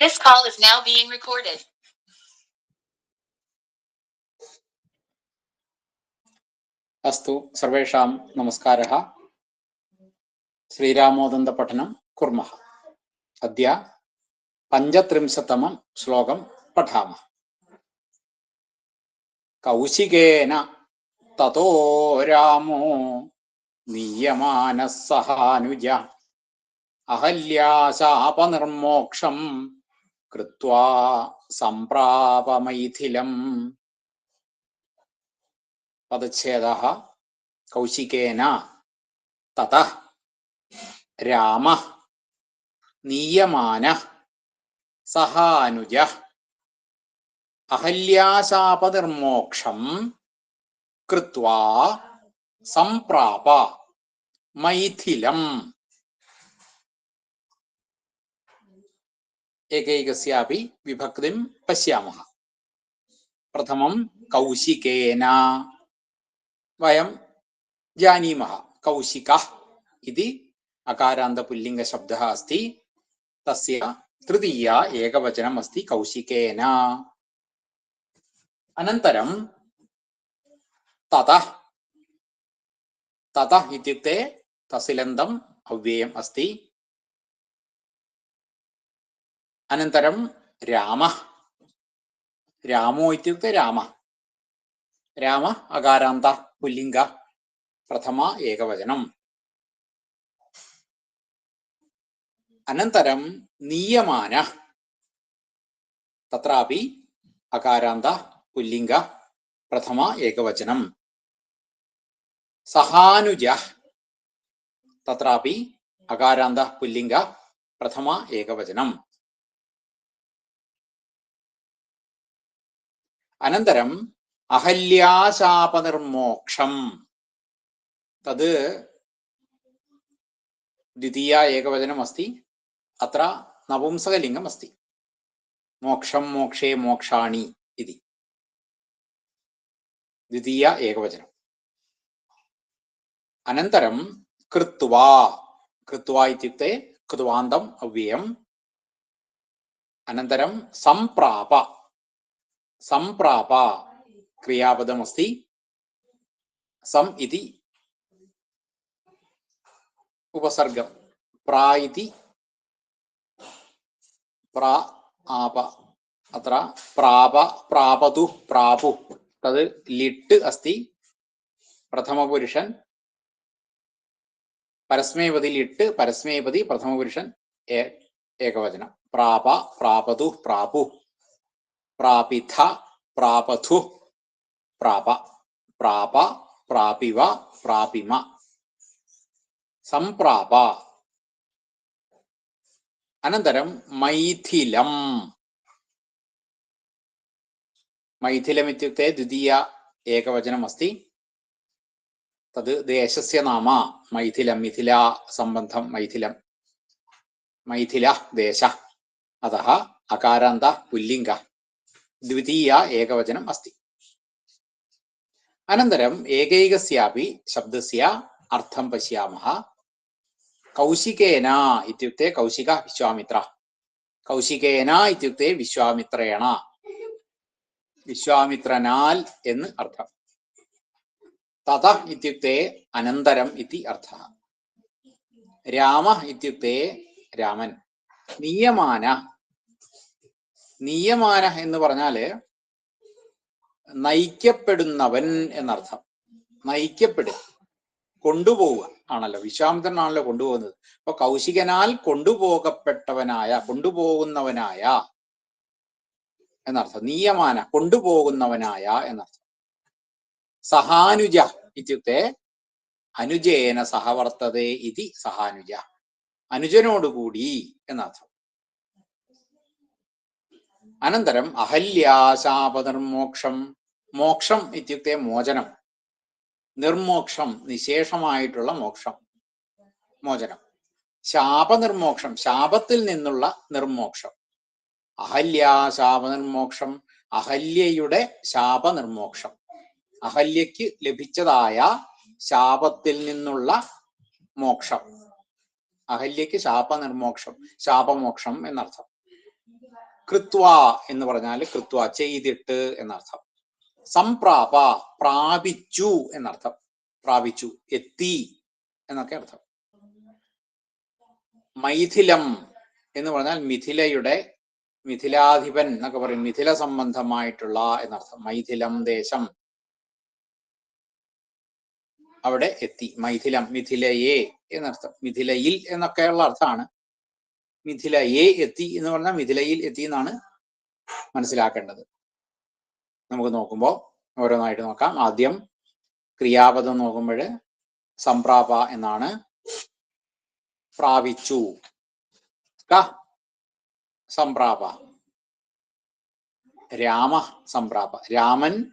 This call is now being recorded. अस्तु सर्वेषां नमस्कारः श्रीरामोदन्तपठनं कुर्मः अद्य पञ्चत्रिंशत्तमं श्लोकं पठामः कौशिकेन ततो रामो नीयमानः सहानुज കൃത്വാ സംപ്രാപമൈഥിലം പദച്ഛേദ കൗശികേന തത രാമ നീയമാന സഹാനുജ അഹല്യാശാപനിർമോക്ഷം കൃത്വാ സംപ്രാപ മൈഥിലം ഏകൈകസ്യാപി വിഭക്തിം പശ്യാമ. പ്രഥമം കൗശികേന. വയം ജാനീമ കൗശിക ഇതി അകാരാന്ത പുല്ലിംഗ ശബ്ദ അസ്തി. തസ്യ തൃതീയ ഏകവചനം അസ്തി കൗശികേന. അനന്തരം തത. തത ഇത്യുക്തെ തസിലന്തം അവ്യയം അസ്തി. అనంతరం రామ రామో ఇత్యుక్తే రామ రామ అకారాంత పుల్లింగ ప్రథమ ఏకవచనం అనంతరం నీయమాన తత్రాపి అకారాంత పుల్లింగ ప్రథమ ఏకవచనం സഹാനുജ തത്രാപി അകാരാന്ത പുല്ലിംഗ പ്രഥമ ഏകവചനം അനന്തരം അഹല്യാശാപനിർമോക്ഷം. തത് ദ്വിതീയ ഏകവചനം അസ്തി അത്ര നപുംസകലിംഗം അസ്തി മോക്ഷം മോക്ഷേ മോക്ഷാണി ഇതി. ദ്വിതീയ ഏകവചനം. അനന്തരം കൃത്വാ. കൃത്വാ ഇത്യുക്തെ കൃത്വാന്തം അവ്യയം. അനന്തരം സംപ്രാപ. സംപ്രാപ ക്രിയാപദം അസ്തി സം ഇതി ഉപസർഗം. പ്രാ ഇതി പ്രാ ആപ. അത്ര പ്രാപ പ്രാപതു പ്രാപു. തത് ലിട്ട് അസ്തി പ്രഥമപുരുഷൻ. പരസ്മേപതി ലിട്ട് പരസ്മേപതി പ്രഥമപുരുഷൻ. ഏകവചനം. പ്രാപ പ്രാപതു പ്രാപു. പ്രാപിഥ പ്രാപഥു പ്രാപ പ്രാപ പ്രാപിവ പ്രാപിമ. സംപ്രാപ. അനന്തരം മൈഥിലം. മൈഥിലം ഇത്യുക്തേ ദ്വിതീയ ഏകവചനം അസ്തി തത് ദേശസ്യ നാമ മൈഥിലം മിഥില സംബന്ധം മൈഥിലം. മൈഥില ദേശ അത അകാരാന്ത പുല്ലിംഗ. ദ്വിതീയ ഏകവചനം അസ്തി अनन्तरम् एकैकस्यापि शब्दस्य अर्थं पश्यामः कौशिकेन इत्युक्ते कौशिकः विश्वामित्रः കൗശികേന ഇത്യുക്തെ വിശ്വാമിത്രേണ വിശ്വാമിത്രനാൽ എന്ന് അർത്ഥം തത ഇത്യുക്തെ അനന്തരം ഇതി അർത്ഥ രാമ ഇത്യുക്തെ രാമൻ നിയമാന നിയമാന എന്ന് പറഞ്ഞാൽ നയിക്കപ്പെടുന്നവൻ എന്നർത്ഥം. നയിക്കപ്പെടുക. കൊണ്ടുപോവുക ആണല്ലോ. വിശ്വാമിത്രനാണല്ലോ കൊണ്ടുപോകുന്നത്. അപ്പൊ കൗശികനാൽ കൊണ്ടുപോകപ്പെട്ടവനായ കൊണ്ടുപോകുന്നവനായ എന്നർത്ഥം. നിയമാന കൊണ്ടുപോകുന്നവനായ എന്നർത്ഥം. സഹാനുജ ഇത്യുക്തെ അനുജേന സഹവർത്തതേ ഇതി സഹാനുജ. അനുജനോടുകൂടി എന്നർത്ഥം. അനന്തരം അഹല്യാശാപനിർമോക്ഷം മോക്ഷം ഇത്യുക്തെ മോചനം. നിർമോക്ഷം നിശേഷമായിട്ടുള്ള മോക്ഷം. മോചനം. ശാപനിർമോക്ഷം ശാപത്തിൽ നിന്നുള്ള നിർമോക്ഷം. അഹല്യാശാപനിർമോക്ഷം അഹല്യയുടെ ശാപനിർമോക്ഷം. അഹല്യയ്ക്ക് ലഭിച്ചതായ ശാപത്തിൽ നിന്നുള്ള മോക്ഷം. അഹല്യയ്ക്ക് ശാപനിർമോക്ഷം ശാപമോക്ഷം എന്നർത്ഥം. കൃത്വ എന്ന് പറഞ്ഞാൽ കൃത്വ ചെയ്തിട്ട് എന്നർത്ഥം. സംപ്രാപ പ്രാപിച്ചു എന്നർത്ഥം. പ്രാപിച്ചു എത്തി എന്നൊക്കെ അർത്ഥം. മൈഥിലം എന്ന് പറഞ്ഞാൽ മിഥിലയുടെ മിഥിലാധിപൻ എന്നൊക്കെ പറയും. മിഥില സംബന്ധമായിട്ടുള്ള എന്നർത്ഥം. മൈഥിലം ദേശം. അവിടെ എത്തി. മൈഥിലം മിഥിലയെ എന്നർത്ഥം. മിഥിലയിൽ എന്നൊക്കെയുള്ള അർത്ഥമാണ്. മിഥിലയെ എത്തി എന്ന് പറഞ്ഞാൽ മിഥിലയിൽ എത്തി എന്നാണ് മനസ്സിലാക്കേണ്ടത്. നമുക്ക് നോക്കുമ്പോൾ ഓരോന്നായിട്ട് നോക്കാം. ആദ്യം ക്രിയാപദം നോക്കുമ്പോൾ സംപ്രാപ എന്നാണ്. പ്രാപിച്ചു. ക. സംപ്രാപ. രാമ സംപ്രാപ. രാമൻ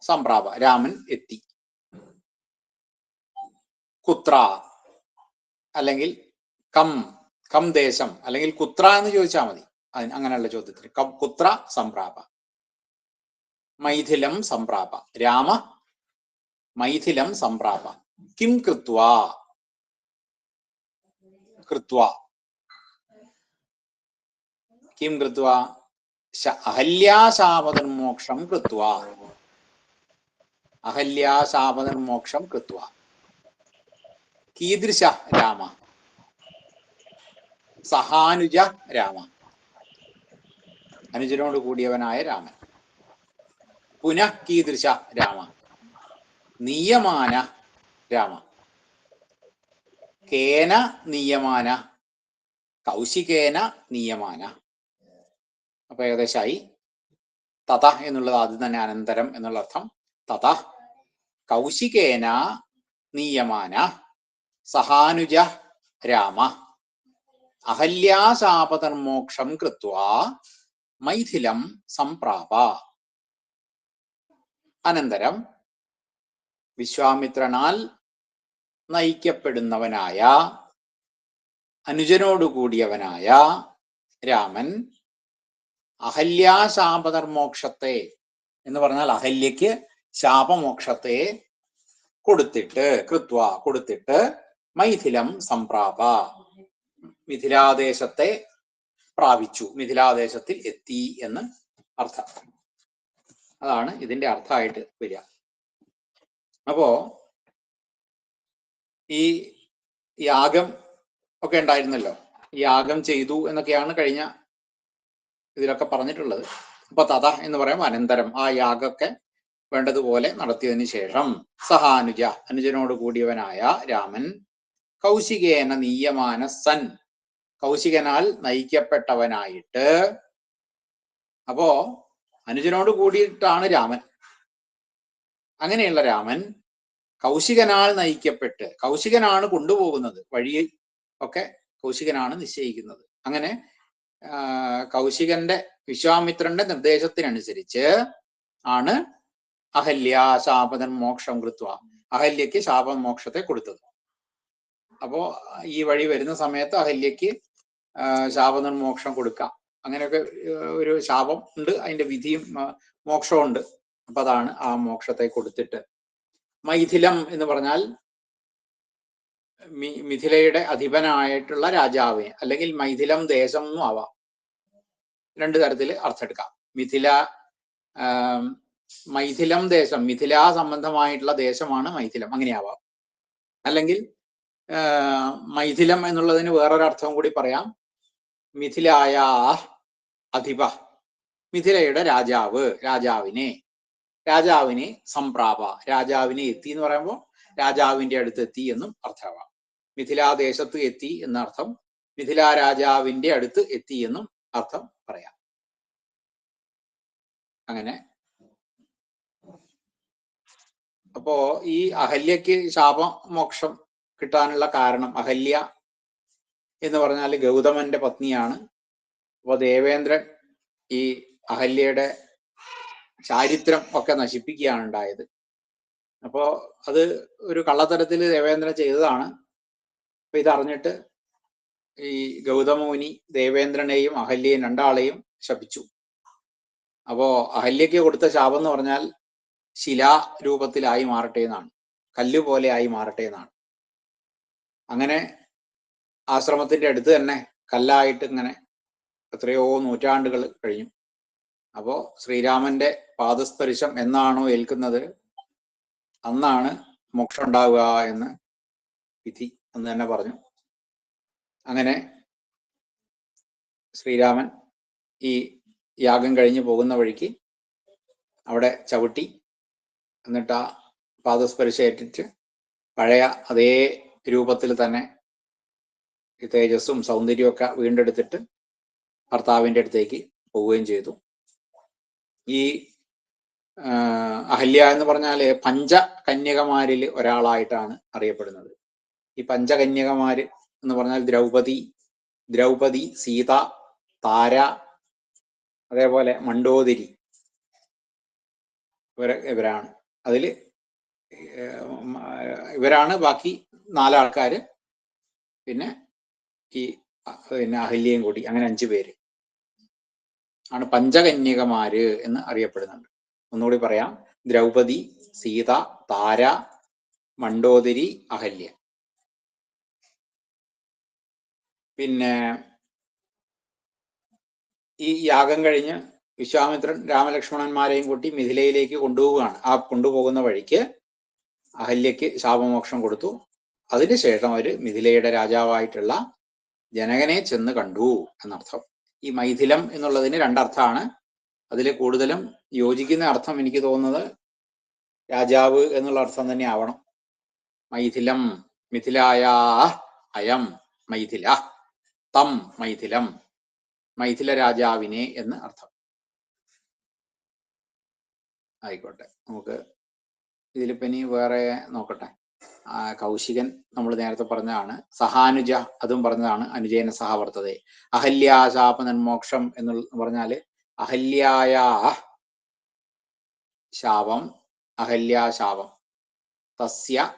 സംപ്രാപ. രാമൻ എത്തി. കുത്ര. അല്ലെങ്കിൽ കം. കം ദേശം അല്ലെങ്കിൽ കുത്ര എന്ന് ചോദിച്ചാൽ മതി. അങ്ങനെയുള്ള ചോദ്യത്തിന്. കം കുത്ര സംപ്രാപ. മൈഥിലം സംപ്രാപ. രാമ മൈഥിലം സംപ്രാപ. കിം കൃത്വ? കൃത്വ. കിം കൃത്വ? അഹല്യാശാപതന്മോക്ഷം കൃത്വ. അഹല്യാശാപതന്മോക്ഷം കൃത്വ. കീദൃശ രാമ. സഹാനുജ രാമ. അനുജനോട് കൂടിയവനായ രാമൻ. പുനഃ കീദൃശ രാമ. നിയമാന രാമ. കേന നിയമാന കൗശികേന നിയമാന. അപ്പൊ ഏകദേശമായി തത എന്നുള്ളത് ആദ്യം തന്നെ അനന്തരം എന്നുള്ള അർത്ഥം. തത കൗശികേന നിയമാന സഹാനുജ രാമ. അഹല്യാശാപതർമോക്ഷം കൃത്വ മൈഥിലം സംപ്രാപ. അനന്തരം വിശ്വാമിത്രനാൽ നയിക്കപ്പെടുന്നവനായ അനുജനോടുകൂടിയവനായ രാമൻ അഹല്യാശാപതർമോക്ഷത്തെ എന്ന് പറഞ്ഞാൽ അഹല്യക്ക് ശാപമോക്ഷത്തെ കൊടുത്തിട്ട് കൃത്വ കൊടുത്തിട്ട് മൈഥിലം സംപ്രാപ. മിഥിലാദേശത്തെ പ്രാപിച്ചു. മിഥിലാദേശത്തിൽ എത്തി എന്ന് അർത്ഥം. അതാണ് ഇതിന്റെ അർത്ഥമായിട്ട് വരിക. അപ്പോ ഈ യാഗം ഒക്കെ ഉണ്ടായിരുന്നല്ലോ. യാഗം ചെയ്തു എന്നൊക്കെയാണ് കഴിഞ്ഞ ഇതിലൊക്കെ പറഞ്ഞിട്ടുള്ളത്. അപ്പൊ തഥ എന്ന് പറയാം അനന്തരം ആ യാഗമൊക്കെ വേണ്ടതുപോലെ നടത്തിയതിനു ശേഷം സഹാനുജ അനുജനോട് കൂടിയവനായ രാമൻ കൗശികേന നീയമാന സൻ കൗശികനാൽ നയിക്കപ്പെട്ടവനായിട്ട്. അപ്പോ അനുജനോട് കൂടിയിട്ടാണ് രാമൻ. അങ്ങനെയുള്ള രാമൻ കൗശികനാൽ നയിക്കപ്പെട്ട് കൗശികനാണ് കൊണ്ടുപോകുന്നത് വഴി ഒക്കെ കൗശികനാണ് നിശ്ചയിക്കുന്നത്. അങ്ങനെ കൗശികന്റെ വിശ്വാമിത്രന്റെ നിർദ്ദേശത്തിനനുസരിച്ച് ആണ് അഹല്യ ശാപതൻ മോക്ഷം കൃത്വ അഹല്യക്ക് ശാപമോക്ഷത്തെ കൊടുത്തത്. അപ്പോ ഈ വഴി വരുന്ന സമയത്ത് അഹല്യക്ക് ആ, മോക്ഷം കൊടുക്കാം. അങ്ങനെയൊക്കെ ഒരു ശാപം ഉണ്ട് അതിന്റെ വിധിയും മോക്ഷവും ഉണ്ട്. അപ്പൊ അതാണ് ആ മോക്ഷത്തെ കൊടുത്തിട്ട്. മൈഥിലം എന്ന് പറഞ്ഞാൽ മിഥിലയുടെ അധിപനായിട്ടുള്ള രാജാവെ അല്ലെങ്കിൽ മൈഥിലം ദേശം എന്നും ആവാം. രണ്ടു തരത്തിൽ അർത്ഥമെടുക്കാം മിഥില മൈഥിലം ദേശം മിഥില സംബന്ധമായിട്ടുള്ള ദേശമാണ് മൈഥിലം. അങ്ങനെയാവാം അല്ലെങ്കിൽ മൈഥിലം എന്നുള്ളതിന് വേറൊരർത്ഥം കൂടി പറയാം. മിഥിലായ അധിപ മിഥിലയുടെ രാജാവ് രാജാവിനെ രാജാവിനെ സംപ്രാപ രാജാവിനെ എത്തി എന്ന് പറയുമ്പോൾ രാജാവിന്റെ അടുത്ത് എത്തി എന്നും അർത്ഥമാവാം മിഥിലാദേശത്ത് എത്തി എന്നർത്ഥം മിഥില രാജാവിന്റെ അടുത്ത് എത്തി എന്നും അർത്ഥം പറയാം. അങ്ങനെ. അപ്പോ ഈ അഹല്യക്ക് ശാപമോക്ഷം കിട്ടാനുള്ള കാരണം അഹല്യ എന്ന് പറഞ്ഞാൽ ഗൗതമന്റെ പത്നിയാണ്. അപ്പൊ ദേവേന്ദ്രൻ ഈ അഹല്യയുടെ ചാരിത്രം ഒക്കെ നശിപ്പിക്കുകയാണ് ഉണ്ടായത്. അപ്പോ അത് ഒരു കള്ളത്തരത്തിൽ ദേവേന്ദ്രൻ ചെയ്തതാണ്. അപ്പൊ ഇതറിഞ്ഞിട്ട് ഈ ഗൗതമോനി ദേവേന്ദ്രനെയും അഹല്യയും രണ്ടാളെയും ശപിച്ചു. അപ്പോ അഹല്യയ്ക്ക് കൊടുത്ത ശാപം എന്ന് പറഞ്ഞാൽ ശിലാ രൂപത്തിലായി മാറട്ടെ എന്നാണ്. കല്ലുപോലെ ആയി മാറട്ടെ എന്നാണ്. അങ്ങനെ ആശ്രമത്തിന്റെ അടുത്ത് തന്നെ കല്ലായിട്ട് ഇങ്ങനെ എത്രയോ നൂറ്റാണ്ടുകൾ കഴിഞ്ഞു. അപ്പോ ശ്രീരാമന്റെ പാദസ്പർശം എന്നാണോ ഏൽക്കുന്നത്? അന്നാണ് മോക്ഷം ഉണ്ടാവുക എന്ന് വിധി അന്ന് തന്നെ പറഞ്ഞു. അങ്ങനെ ശ്രീരാമൻ ഈ യാഗം കഴിഞ്ഞ് പോകുന്ന വഴിക്ക് അവിടെ ചവിട്ടി എന്നിട്ട് ആ പാദസ്പരിശ ഏറ്റിട്ട് പഴയ അതേ രൂപത്തിൽ തന്നെ ഈ തേജസ്സും സൗന്ദര്യവും ഒക്കെ വീണ്ടെടുത്തിട്ട് ഭർത്താവിന്റെ അടുത്തേക്ക് പോവുകയും ചെയ്തു. ഈ അഹല്യ എന്ന് പറഞ്ഞാൽ പഞ്ചകന്യകമാരിൽ ഒരാളായിട്ടാണ് അറിയപ്പെടുന്നത്. ഈ പഞ്ചകന്യകമാര് എന്ന് പറഞ്ഞാൽ ദ്രൗപദി ദ്രൗപദി സീത താര അതേപോലെ മണ്ടോദരി ഇവര ഇവരാണ്. ഏർ ഇവരാണ് ബാക്കി നാലാൾക്കാര്. പിന്നെ ഈ പിന്നെ അഹല്യയും കൂടി അങ്ങനെ അഞ്ചു പേര്. ആണ് പഞ്ചകന്യകമാര് എന്ന് അറിയപ്പെടുന്നുണ്ട്. ഒന്നുകൂടി പറയാം. ദ്രൗപദി സീത താര മണ്ടോദരി അഹല്യ പിന്നെ ഈ യാഗം കഴിഞ്ഞ് വിശ്വാമിത്രൻ രാമലക്ഷ്മണന്മാരെയും കൂട്ടി മിഥിലയിലേക്ക് കൊണ്ടുപോവുകയാണ്. ആ കൊണ്ടുപോകുന്ന വഴിക്ക് അഹല്യക്ക് ശാപമോക്ഷം കൊടുത്തു. അതിനുശേഷം അവർ മിഥിലയുടെ രാജാവായിട്ടുള്ള ജനകനെ ചെന്ന് കണ്ടു എന്നർത്ഥം. ഈ മൈഥിലം എന്നുള്ളതിന് രണ്ടർത്ഥമാണ്. അതിൽ കൂടുതലും യോജിക്കുന്ന അർത്ഥം എനിക്ക് തോന്നുന്നത് രാജാവ് എന്നുള്ള അർത്ഥം തന്നെ ആവണം. മൈഥിലം മിഥിലായ അയം മൈഥില തം മൈഥിലം മൈഥില രാജാവിനെ എന്ന് അർത്ഥം. ആയിക്കോട്ടെ. നമുക്ക് ഇതിലിപ്പനി വേറെ നോക്കട്ടെ. കൗശികൻ നമ്മൾ നേരത്തെ പറഞ്ഞതാണ്. സഹാനുജ അതും പറഞ്ഞതാണ്. അനുജയന സഹവർത്തതെ. അഹല്യാശാപ നന്മോക്ഷം എന്ന് പറഞ്ഞാൽ അഹല്യായ ശാപം അഹല്യാശാപം. തസ്യ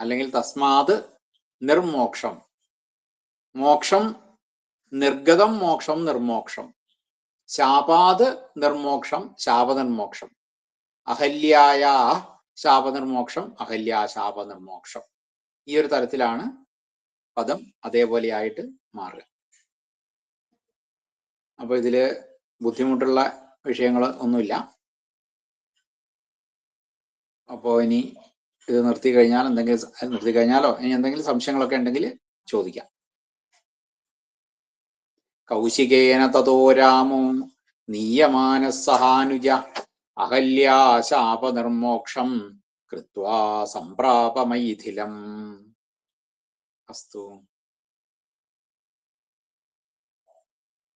അല്ലെങ്കിൽ തസ്മാത് നിർമോക്ഷം. മോക്ഷം നിർഗതം മോക്ഷം നിർമോക്ഷം. ശാപാത് നിർമോക്ഷം ശാപനിർമോക്ഷം അഹല്യായ ശാപനിർമോക്ഷം അഹല്യാശാപനിർമോക്ഷം. ഈ ഒരു തരത്തിലാണ് പദം അതേപോലെയായിട്ട് മാറുക. അപ്പൊ ഇതിൽ ബുദ്ധിമുട്ടുള്ള വിഷയങ്ങൾ ഒന്നുമില്ല. അപ്പോ ഇനി ഇത് നിർത്തി കഴിഞ്ഞാൽ എന്തെങ്കിലും നിർത്തി കഴിഞ്ഞാലോ? ഇനി എന്തെങ്കിലും സംശയങ്ങളൊക്കെ ഉണ്ടെങ്കിൽ ചോദിക്കാം. കൗശികേന തതോ രാമോ നീയമാന സഹാനുജ അഹല്യാ ശാപനിർമോക്ഷം കൃത്വാ സംപ്രാപമൈഥിലം. അസ്തു